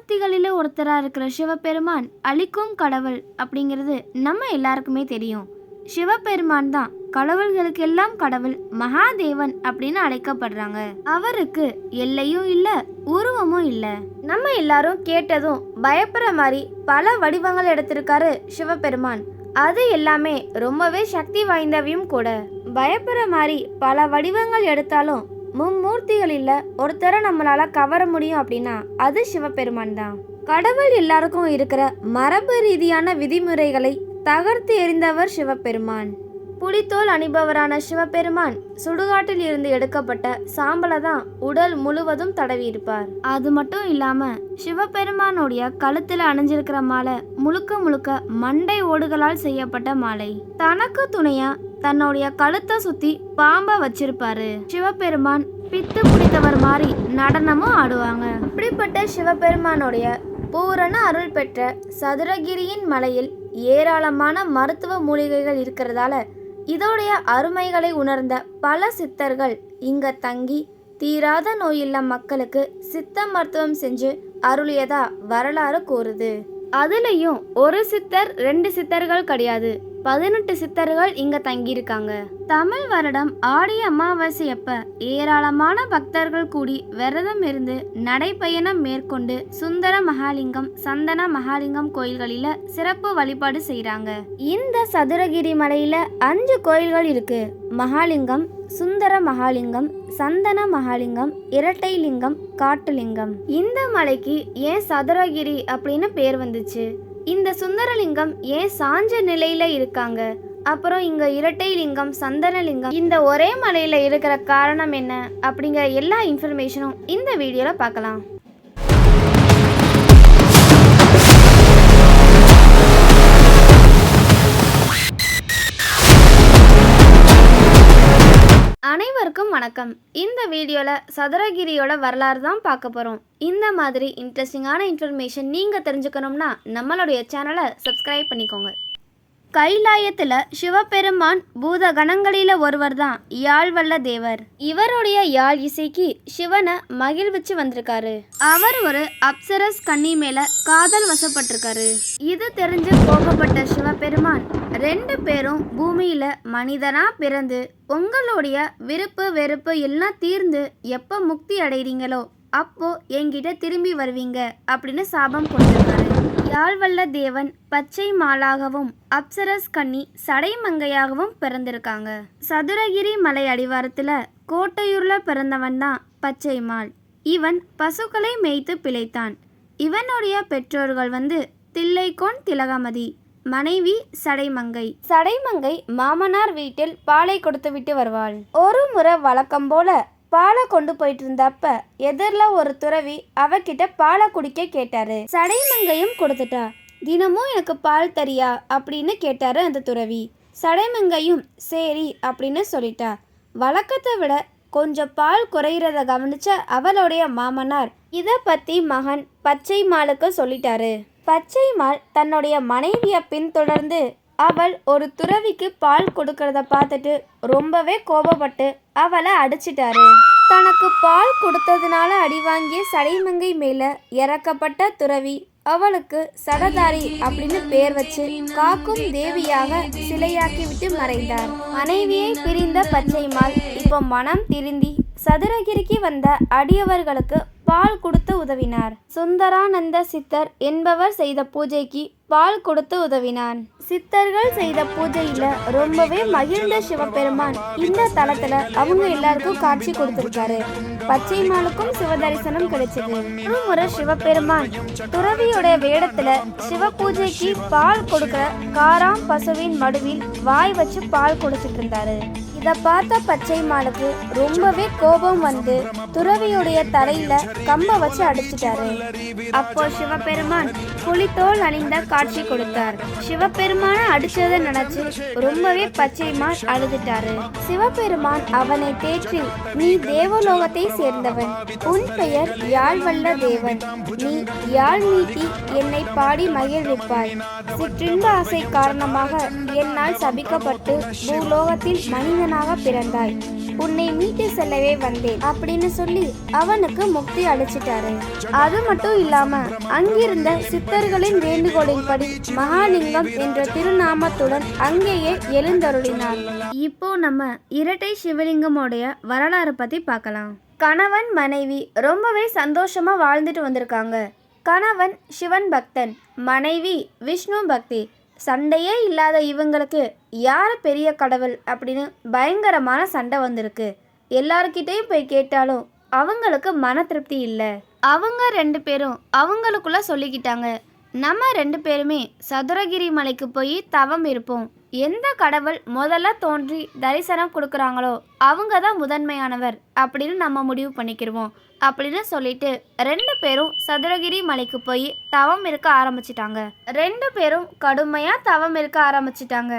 மும்மூர்த்திகளில் ஒருத்தராக இருக்கிற சிவபெருமான் அழிக்கும் கடவுள் அப்படிங்கிறது நம்ம எல்லாருக்குமே தெரியும். சிவபெருமான் தான் கடவுள்களுக்கெல்லாம் கடவுள் மகாதேவன் அப்படின்னு அழைக்கப்படுறாங்க. அவருக்கு எல்லையும் இல்ல உருவமும் இல்ல. நம்ம எல்லாரும் கேட்டதும் பயப்படுற மாதிரி பல வடிவங்கள் எடுத்திருக்காரு சிவபெருமான். அது எல்லாமே ரொம்பவே சக்தி வாய்ந்தவையும் கூட. பயப்படுற மாதிரி பல வடிவங்கள் எடுத்தாலும் மும்மூர்த்திகளில் ஒருத்தரை நம்மளால கவர முடியும் அப்படின்னா அது சிவபெருமான் தான். கடவுள் எல்லாருக்கும் இருக்கிற மரபு ரீதியான விதிமுறைகளை தகர்த்து எறிந்தவர் சிவபெருமான். புலித்தோல் அணிபவரான சிவபெருமான் சுடுகாட்டில் இருந்து எடுக்கப்பட்ட சாம்பலை தான் உடல் முழுவதும் தடவியிருப்பார். அது மட்டும் இல்லாம சிவபெருமானுடைய கழுத்துல அணிஞ்சிருக்கிற மாலை முழுக்க முழுக்க மண்டை ஓடுகளால் செய்யப்பட்ட மாலை. தனக்கு துணையா தன்னுடைய கழுத்தை சுத்தி பாம்ப வச்சிருப்பாரு. சிவபெருமான் பித்து பிடித்தவர் மாதிரி நடனமும் ஆடுவாங்க. இப்படிப்பட்ட சிவபெருமானுடைய பூரண அருள் பெற்ற சதுரகிரியின் மலையில் ஏராளமான மருத்துவ மூலிகைகள் இருக்கிறதால இதோடைய அருமைகளை உணர்ந்த பல சித்தர்கள் இங்க தங்கி தீராத நோயுள்ள மக்களுக்கு சித்த மருத்துவம் செஞ்சு அருளியதா வரலாறு கூறுது. அதுலயும் ஒரு சித்தர் ரெண்டு சித்தர்கள் கிடையாது. பதினெட்டு சித்தர்கள் இங்க தங்கியிருக்காங்க. தமிழ் வருடம் ஆடி அமாவாசை அப்ப ஏராளமான பக்தர்கள் கூடி விரதம் இருந்து நடைப்பயணம் மேற்கொண்டு சுந்தர மகாலிங்கம் சந்தன மகாலிங்கம் கோயில்களில சிறப்பு வழிபாடு செய்யறாங்க இந்த சதுரகிரி மலையில அஞ்சு கோயில்கள் இருக்கு. மகாலிங்கம் சுந்தர மகாலிங்கம் சந்தன மகாலிங்கம் இரட்டை லிங்கம் காட்டுலிங்கம் இந்த மலைக்கு ஏன் சதுரகிரி அப்படின்னு பேர் வந்துச்சு? இந்த சுந்தரலிங்கம் ஏன் சாஞ்ச நிலையில இருக்காங்க? அப்புறம் இங்க இரட்டை லிங்கம் சந்தன லிங்கம் இந்த ஒரே மலையில இருக்கிற காரணம் என்ன? அப்படிங்கிற எல்லா இன்ஃபர்மேஷனும் இந்த வீடியோல பார்க்கலாம். வணக்கம். இந்த வீடியோவில் சதுரகிரியோட வரலாறு தான் பார்க்க போகிறோம் இந்த மாதிரி இன்ட்ரெஸ்டிங்கான இன்ஃபர்மேஷன் நீங்கள் தெரிஞ்சுக்கணும்னா நம்மளுடைய சேனலை சப்ஸ்கிரைப் பண்ணிக்கோங்க. கைலாயத்தில் சிவபெருமான் பூத கணங்களில் ஒருவர் தான் யாழ்வல்ல தேவர். இவருடைய யாழ் இசைக்கு சிவனை மகிழ்விச்சு வந்திருக்காரு. அவர் ஒரு அப்சரஸ் கன்னி மேல காதல் வசப்பட்டிருக்காரு. இது தெரிஞ்சு கோபப்பட்ட சிவபெருமான் ரெண்டு பேரும் பூமியில மனிதனா பிறந்து உங்களுடைய விருப்பு வெறுப்பு எல்லாம் தீர்ந்து எப்போ முக்தி அடைறீங்களோ அப்போ என்கிட்ட திரும்பி வருவீங்க அப்படின்னு சாபம் கொடுத்திருக்காரு யாழ்வல்ல தேவன் பச்சை மாலாகவும் அப்சரஸ் கன்னி சடைமங்கையாகவும் பிறந்திருக்காங்க. சதுரகிரி மலை அடிவாரத்தில் கோட்டையூர்ல பிறந்தவன் தான் பச்சை மால். இவன் பசுக்களை மேய்த்து பிழைத்தான். இவனுடைய பெற்றோர்கள் வந்து தில்லைக்கோன் திலகமதி மனைவி சடைமங்கை சடைமங்கை மாமனார் வீட்டில் பாலை கொடுத்து விட்டு வருவாள். ஒரு முறை வழக்கம் போல பாலை கொண்டு போயிட்டு இருந்தப்ப எதிரில் ஒரு துறவி அவகிட்ட பாலை குடிக்க கேட்டாரு. சடைமங்கையும் கொடுத்துட்டா. தினமும் எனக்கு பால் தரியா? அப்படின்னு கேட்டாரு அந்த துறவி. சடைமங்கையும் சரி அப்படின்னு சொல்லிட்டா. வழக்கத்தை விட கொஞ்சம் பால் குறையிறத கவனிச்ச அவளுடைய மாமனார் இதை பத்தி மகன் பச்சை மாலுக்கு சொல்லிட்டாரு. பச்சை மால் தன்னுடைய மனைவியை பின்தொடர்ந்து அவள் ஒரு துறவிக்கு பால் கொடுக்கறத பார்த்துட்டு ரொம்பவே கோபப்பட்டு அவளை அடிச்சிட்டாரு. தனக்கு பால் கொடுத்ததுனால அடி வாங்கிய சடைமங்கை மேல இறக்கப்பட்ட துறவி அவளுக்கு சடதாரி அப்படின்னு பேர் வச்சு காக்கும் தேவியாக சிலையாக்கி விட்டு மறைந்தார். மனைவியை பிரிந்த பச்சைமால் இப்போ மனம் திருந்தி சதுரகிரிக்கு வந்த அடியவர்களுக்கு பால் கொடுத்து உதவினார். சுந்தரானந்த சித்தர் என்பவர் செய்த பூஜைக்கு பால் கொடுத்து உதவினான். சித்தர்கள் செய்த பூஜையில ரொம்பவே மகிழ்ந்த சிவபெருமான் இந்த தளத்துல அவங்க எல்லாருக்கும் காட்சி கொடுத்திருக்காரு. பச்சை மாலுக்கும் சிவ தரிசனம் கிடைச்சது. ஒரு முறை சிவபெருமான் துறவியோட வேடத்துல சிவ பூஜைக்கு பால் கொடுக்க காராம் பசுவின் மடுவில் வாய் வச்சு பால் கொடுத்துட்டு இருந்தாரு. இத பார்த்த பச்சை மாலுக்கு ரொம்பவே கோபம் வந்து துறவியுடைய தலையில கம்ப வச்சு அடிச்சிட்டாரு. அப்போ சிவபெருமான் புலித்தோல் அணிந்த காட்சி கொடுத்தார். சிவபெருமான அடிச்சதை நினைச்சு ரொம்பவே பச்சைமான் அழுதுட்டாரு. சிவபெருமான் அவனை தேற்றி நீ தேவலோகத்தை சேர்ந்தவன். உன் பெயர் யாழ்வல்ல தேவன். நீ யாழ் நீட்டி என்னை பாடி மகிழ்விப்பாய். சிற்றின்ப ஆசை காரணமாக என்னால் சபிக்கப்பட்டு பூலோகத்தில் மனிதனாக பிறந்தாய். உன்னை மீட்டு செல்லவே வந்தேன். அப்படின்னு சொல்லி அவனுக்கு முக்தி அளிச்சிட்டாரு. அது மட்டும் இல்லாம அங்கிருந்த சித்தர்களின் வேண்டுகோளின்படி மகாலிங்கம் என்ற திருநாமத்துடன் அங்கேயே எழுந்தருளினார். இப்போ நம்ம இரட்டை சிவலிங்கமோடைய வரலாறு பத்தி பார்க்கலாம். கணவன் மனைவி ரொம்பவே சந்தோஷமா வாழ்ந்துட்டு வந்திருக்காங்க. கணவன் சிவன் பக்தன் மனைவி விஷ்ணு பக்தி. சண்டையே இல்லாத இவங்களுக்கு யார் பெரிய கடவுள் அப்படின்னு பயங்கரமான சண்டை வந்திருக்கு. எல்லார்கிட்டயும் போய் கேட்டாலும் அவங்களுக்கு மன திருப்தி இல்லை. அவங்க ரெண்டு பேரும் அவங்களுக்குள்ள சொல்லிக்கிட்டாங்க. நம்ம ரெண்டு பேருமே சதுரகிரி மலைக்கு போய் தவம் இருப்போம். எந்த கடவுள் முதல்ல தோன்றி தரிசனம் கொடுக்குறாங்களோ அவங்க தான் முதன்மையானவர் அப்படின்னு நம்ம முடிவு பண்ணிக்கிடுவோம் அப்படின்னு சொல்லிட்டு ரெண்டு பேரும் சதுரகிரி மலைக்கு போய் தவம் இருக்க ஆரம்பிச்சிட்டாங்க. ரெண்டு பேரும் கடுமையாக தவம் இருக்க ஆரம்பிச்சிட்டாங்க.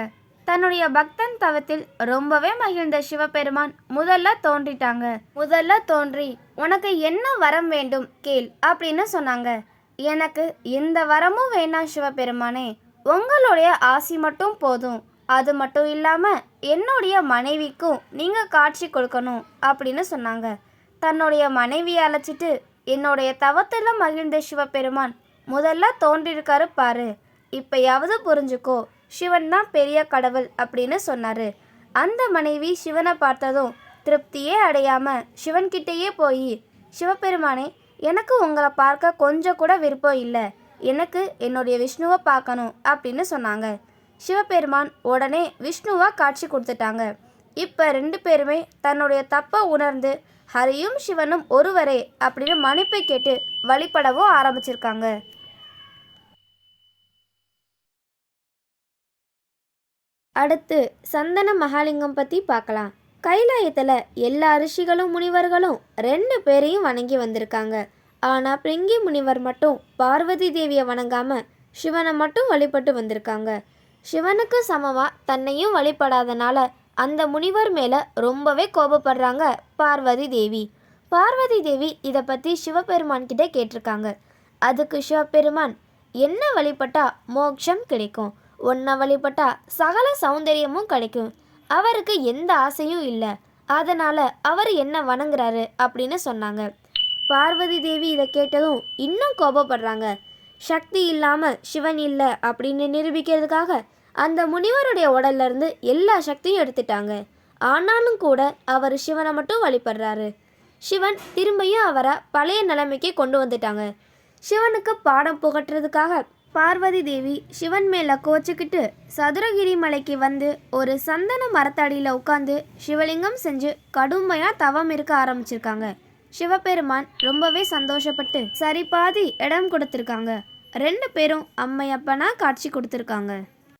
தன்னுடைய பக்தன் தவத்தில் ரொம்பவே மகிழ்ந்த சிவபெருமான் முதல்ல தோன்றிட்டாங்க. முதல்ல தோன்றி உனக்கு என்ன வரம் வேண்டும்? கேள் அப்படின்னு சொன்னாங்க. எனக்கு எந்த வரமும் வேணாம் சிவபெருமானே. உங்களுடைய ஆசி மட்டும் போதும். அது மட்டும் இல்லாமல் என்னுடைய மனைவிக்கும் நீங்கள் காட்சி கொடுக்கணும் அப்படின்னு சொன்னாங்க. தன்னுடைய மனைவியை அழைச்சிட்டு என்னுடைய தவத்தில் மகிழ்ந்த சிவபெருமான் முதல்ல தோன்றிருக்காரு பாரு. இப்பயாவது புரிஞ்சுக்கோ. சிவன் தான் பெரிய கடவுள் அப்படின்னு சொன்னார். அந்த மனைவி சிவனை பார்த்ததும் திருப்தியே அடையாமல் சிவன்கிட்டேயே போய் சிவபெருமானே எனக்கு உங்களை பார்க்க கொஞ்சம் கூட விருப்பம் இல்லை. எனக்கு என்னுடைய விஷ்ணுவை பார்க்கணும் அப்படின்னு சொன்னாங்க. சிவபெருமான் உடனே விஷ்ணுவா காட்சி கொடுத்துட்டாங்க. இப்போ ரெண்டு பேருமே தன்னுடைய தப்பை உணர்ந்து ஹரியும் சிவனும் ஒருவரே அப்படின்னு மன்னிப்பை கேட்டு வழிபடவும் ஆரம்பிச்சிருக்காங்க. அடுத்து சந்தன மகாலிங்கம் பற்றி பார்க்கலாம் கைலாயத்தில் எல்லா ரிஷிகளும் முனிவர்களும் ரெண்டு பேரையும் வணங்கி வந்திருக்காங்க. ஆனால் பிரிங்கி முனிவர் மட்டும் பார்வதி தேவியை வணங்காமல் சிவனை மட்டும் வழிபட்டு வந்திருக்காங்க. சிவனுக்கு சமமாக தன்னையும் வழிபடாதனால அந்த முனிவர் மேலே ரொம்பவே கோபப்படுறாங்க பார்வதி தேவி. பார்வதி தேவி இதை பற்றி சிவபெருமான்கிட்ட கேட்டிருக்காங்க. அதுக்கு சிவபெருமான் என்ன வழிபட்டால் மோட்சம் கிடைக்கும்? ஒன்றா வழிபட்டா சகல சௌந்தரியமும் கிடைக்கும். அவருக்கு எந்த ஆசையும் இல்லை. அதனால் அவர் என்ன வணங்குறாரு அப்படின்னு சொன்னாங்க. பார்வதி தேவி இதை கேட்டதும் இன்னும் கோபப்படுறாங்க. சக்தி இல்லாமல் சிவன் இல்லை அப்படின்னு நிரூபிக்கிறதுக்காக அந்த முனிவருடைய உடல்ல இருந்து எல்லா சக்தியும் எடுத்துட்டாங்க. ஆனாலும் கூட அவர் சிவனை மட்டும் வழிபடுறாரு. சிவன் திரும்பியும் அவரை பழைய நிலைமைக்கு கொண்டு வந்துட்டாங்க. சிவனுக்கு பாடம் புகட்டுறதுக்காக பார்வதி தேவி சிவன் மேலே கோச்சிக்கிட்டு சதுரகிரி மலைக்கு வந்து ஒரு சந்தன மரத்தடியில் உட்காந்து சிவலிங்கம் செஞ்சு கடுமையாக தவம் இருக்க ஆரம்பிச்சிருக்காங்க. சிவபெருமான் ரொம்பவே சந்தோஷப்பட்டு சரி பாதி இடம் கொடுத்துருக்காங்க. ரெண்டு பேரும் அம்மையப்பனா காட்சி கொடுத்துருக்காங்க.